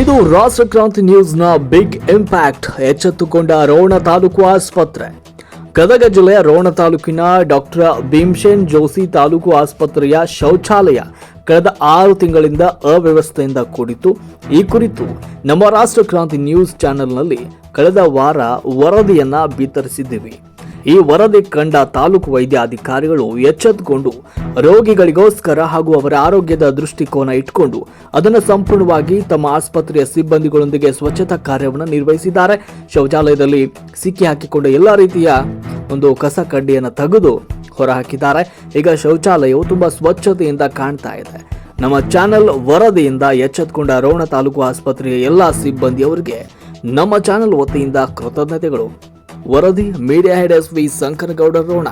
ಇದು ರಾಷ್ಟ್ರಕ್ರಾಂತಿ ನ್ಯೂಸ್ನ big impact. ಎಚ್ಚೆತ್ತುಕೊಂಡ ರೋಣ ತಾಲೂಕು ಆಸ್ಪತ್ರೆ. ಗದಗ ಜಿಲ್ಲೆಯ ರೋಣ ತಾಲೂಕಿನ ಡಾಕ್ಟರ್ ಭೀಮಸೇನ್ ಜೋಶಿ ತಾಲೂಕು ಆಸ್ಪತ್ರೆಯ ಶೌಚಾಲಯ ಕಳೆದ ಆರು ತಿಂಗಳಿಂದ ಅವ್ಯವಸ್ಥೆಯಿಂದ ಕೂಡಿತ್ತು. ಈ ಕುರಿತು ನಮ್ಮ ರಾಷ್ಟ್ರಕ್ರಾಂತಿ ನ್ಯೂಸ್ ಚಾನೆಲ್ನಲ್ಲಿ ಕಳೆದ ವಾರ ವರದಿಯನ್ನ ಬಿತ್ತರಿಸಿದ್ದೀವಿ. ಈ ವರದಿ ಕಂಡ ತಾಲೂಕು ವೈದ್ಯಾಧಿಕಾರಿಗಳು ಎಚ್ಚೆತ್ತುಕೊಂಡು ರೋಗಿಗಳಿಗೋಸ್ಕರ ಹಾಗೂ ಅವರ ಆರೋಗ್ಯದ ದೃಷ್ಟಿಕೋನ ಇಟ್ಕೊಂಡು ಅದನ್ನು ಸಂಪೂರ್ಣವಾಗಿ ತಮ್ಮ ಆಸ್ಪತ್ರೆಯ ಸಿಬ್ಬಂದಿಗಳೊಂದಿಗೆ ಸ್ವಚ್ಛತಾ ಕಾರ್ಯವನ್ನು ನಿರ್ವಹಿಸಿದ್ದಾರೆ. ಶೌಚಾಲಯದಲ್ಲಿ ಸಿಕ್ಕಿ ಹಾಕಿಕೊಂಡ ಎಲ್ಲ ರೀತಿಯ ಒಂದು ಕಸ ಕಡ್ಡಿಯನ್ನು ತೆಗೆದು ಹೊರಹಾಕಿದ್ದಾರೆ. ಈಗ ಶೌಚಾಲಯವು ತುಂಬಾ ಸ್ವಚ್ಛತೆಯಿಂದ ಕಾಣ್ತಾ ಇದೆ. ನಮ್ಮ ಚಾನೆಲ್ ವರದಿಯಿಂದ ಎಚ್ಚೆತ್ತುಕೊಂಡ ರೋಣ ತಾಲೂಕು ಆಸ್ಪತ್ರೆಯ ಎಲ್ಲ ಸಿಬ್ಬಂದಿಯವರಿಗೆ ನಮ್ಮ ಚಾನೆಲ್ ವತಿಯಿಂದ ಕೃತಜ್ಞತೆಗಳು. ವರದಿ media head S V Shankaragouda Ron